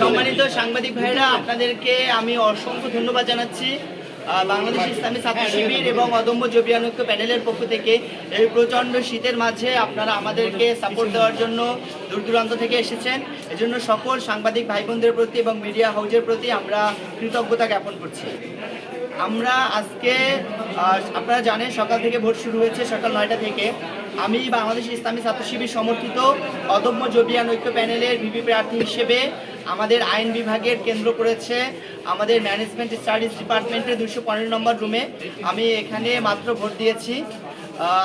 সম্মানিত সাংবাদিক ভাইরা, আপনাদেরকে আমি অসংখ্য ধন্যবাদ জানাচ্ছি বাংলাদেশ ইসলামী ছাত্র শিবির এবং অদম্য জবিয়ানুক্য প্যানেলের পক্ষ থেকে এই প্রচণ্ড শীতের মাঝে আপনারা আমাদেরকে সাপোর্ট দেওয়ার জন্য দূর দূরান্ত থেকে এসেছেন। এজন্য সকল সাংবাদিক ভাই বোনদের প্রতি এবং মিডিয়া হাউজের প্রতি আমরা কৃতজ্ঞতা জ্ঞাপন করছি। আমরা আজকে আপনারা জানেন সকাল থেকে ভোট শুরু হয়েছে সকাল নয়টা থেকে। আমি বাংলাদেশ ইসলামী ছাত্র শিবির সমর্থিত অদম্য জবিয়ান ঐক্য প্যানেলের ভিপি প্রার্থী হিসেবে আমাদের আইন বিভাগের কেন্দ্র করেছে আমাদের ম্যানেজমেন্ট স্টাডিজ ডিপার্টমেন্টের দুশো পনেরো নম্বর রুমে। আমি এখানে মাত্র ভোট দিয়েছি।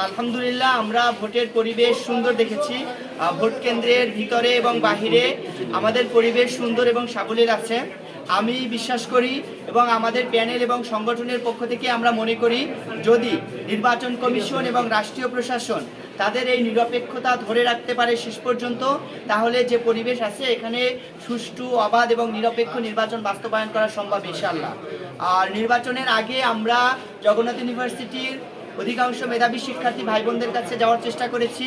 আলহামদুলিল্লাহ আমরা ভোটের পরিবেশ সুন্দর দেখেছি। ভোট কেন্দ্রের ভিতরে এবং বাহিরে আমাদের পরিবেশ সুন্দর এবং সাবলীল আছে। আমি বিশ্বাস করি এবং আমাদের প্যানেল এবং সংগঠনের পক্ষ থেকে আমরা মনে করি, যদি নির্বাচন কমিশন এবং রাষ্ট্রীয় প্রশাসন তাদের এই নিরপেক্ষতা ধরে রাখতে পারে শেষ পর্যন্ত, তাহলে যে পরিবেশ আছে এখানে সুষ্ঠু, অবাধ এবং নিরপেক্ষ নির্বাচন বাস্তবায়ন করা সম্ভব ইনশাল্লাহ আর নির্বাচনের আগে আমরা জগন্নাথ ইউনিভার্সিটির অধিকাংশ মেধাবী শিক্ষার্থী ভাই বোনদের কাছে যাওয়ার চেষ্টা করেছি।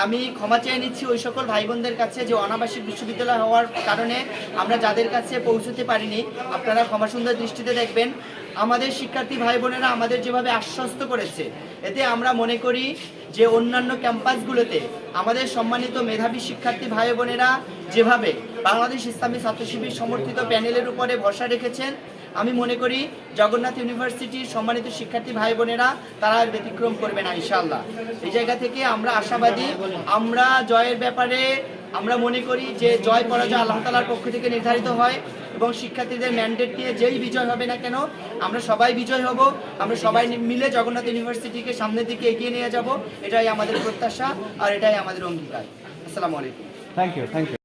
আমি ক্ষমা চেয়ে নিচ্ছি ওই সকল ভাই বোনদের কাছে যে অনাবাসিক বিশ্ববিদ্যালয় হওয়ার কারণে আমরা যাদের কাছে পৌঁছতে পারিনি, আপনারা ক্ষমা সুন্দর দৃষ্টিতে দেখবেন। আমাদের শিক্ষার্থী ভাই বোনেরা আমাদের যেভাবে আশ্বস্ত করেছে, এতে আমরা মনে করি যে অন্যান্য ক্যাম্পাসগুলোতে আমাদের সম্মানিত মেধাবী শিক্ষার্থী ভাই বোনেরা যেভাবে বাংলাদেশ ইসলামী ছাত্র শিবির সমর্থিত প্যানেলের উপরে ভরসা রেখেছেন আমি মনে করি জগন্নাথ ইউনিভার্সিটির সম্মানিত শিক্ষার্থী ভাই বোনেরা, তারা ব্যতিক্রম করবে না ইনশাল্লাহ এই জায়গা থেকে আমরা আশাবাদী, আমরা জয়ের ব্যাপারে আমরা মনে করি যে জয় পরাজয় আল্লাহ তালার পক্ষ থেকে নির্ধারিত হয় এবং শিক্ষার্থীদের ম্যান্ডেট নিয়ে যেই বিজয় হবে না কেন, আমরা সবাই বিজয় হব, আমরা সবাই মিলে জগন্নাথ ইউনিভার্সিটিকে সামনের দিকে এগিয়ে নিয়ে যাব, এটাই আমাদের প্রত্যাশা আর এটাই আমাদের অঙ্গীকার। আসসালামু আলাইকুম। Thank you thank you